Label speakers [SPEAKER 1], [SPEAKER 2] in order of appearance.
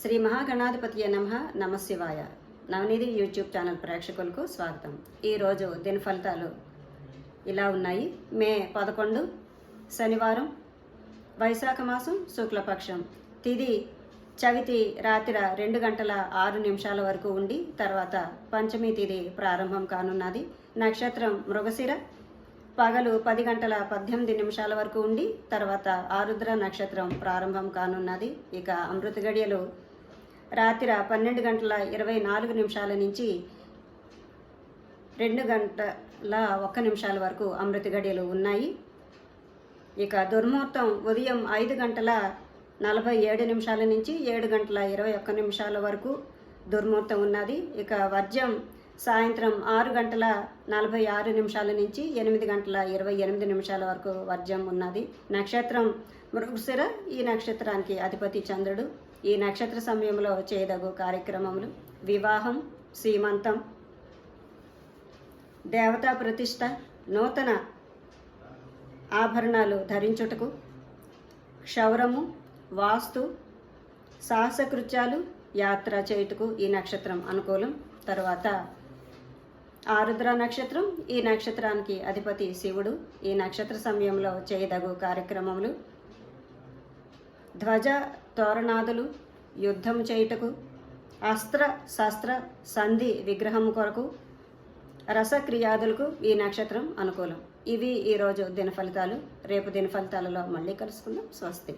[SPEAKER 1] శ్రీ మహాగణాధిపతి నమ నమశివాయ. నవనిధి YouTube channel ప్రేక్షకులకు స్వాగతం. ఈరోజు దిన ఫలితాలు ఇలా ఉన్నాయి. మే పదకొండు శనివారం వైశాఖ మాసం శుక్లపక్షం. తిది చవితి రాత్రి రెండు గంటల ఆరు నిమిషాల వరకు ఉండి తర్వాత పంచమి తిది ప్రారంభం కానున్నది. నక్షత్రం మృగశిర. పగలు పది గంటల పద్దెనిమిది నిమిషాల వరకు ఉండి తర్వాత ఆరుద్ర నక్షత్రం ప్రారంభం కానున్నది. ఇక అమృత గడియలు రాత్రి పన్నెండు గంటల ఇరవై నాలుగు నిమిషాల నుంచి రెండు గంటల ఒక్క నిమిషాల వరకు అమృత గడియలు ఉన్నాయి. ఇక దుర్ముహూర్తం ఉదయం ఐదు గంటల నలభై ఏడు నిమిషాల నుంచి ఏడు గంటల ఇరవై ఒక్క నిమిషాల వరకు దుర్ముహూర్తం ఉన్నది. ఇక వర్జం సాయంత్రం ఆరు గంటల నలభై ఆరు నిమిషాల నుంచి ఎనిమిది గంటల ఇరవై ఎనిమిది నిమిషాల వరకు వర్జం ఉన్నది. నక్షత్రం మృగశిర ఈ నక్షత్రానికి అధిపతి చంద్రుడు. ఈ నక్షత్ర సమయంలో చేయదగు కార్యక్రమములు. వివాహం సీమంతం. దేవతా ప్రతిష్ట నూతన ఆభరణాలు ధరించుటకు. క్షౌరము వాస్తు సాహసకృత్యాలు యాత్ర చేయుటకు ఈ నక్షత్రం అనుకూలం. తర్వాత ఆరుద్ర నక్షత్రం. ఈ నక్షత్రానికి అధిపతి శివుడు. ఈ నక్షత్ర సమయంలో చేయదగు కార్యక్రమములు. ధ్వజ తోరణాదులు యుద్ధం చేయుటకు అస్త్ర శస్త్ర సంధి విగ్రహం కొరకు రసక్రియాదులకు ఈ నక్షత్రం అనుకూలం. ఇవి ఈరోజు దిన ఫలితాలు రేపు దిన ఫలితాలలో మళ్ళీ కలుసుకుందాం. స్వస్తి.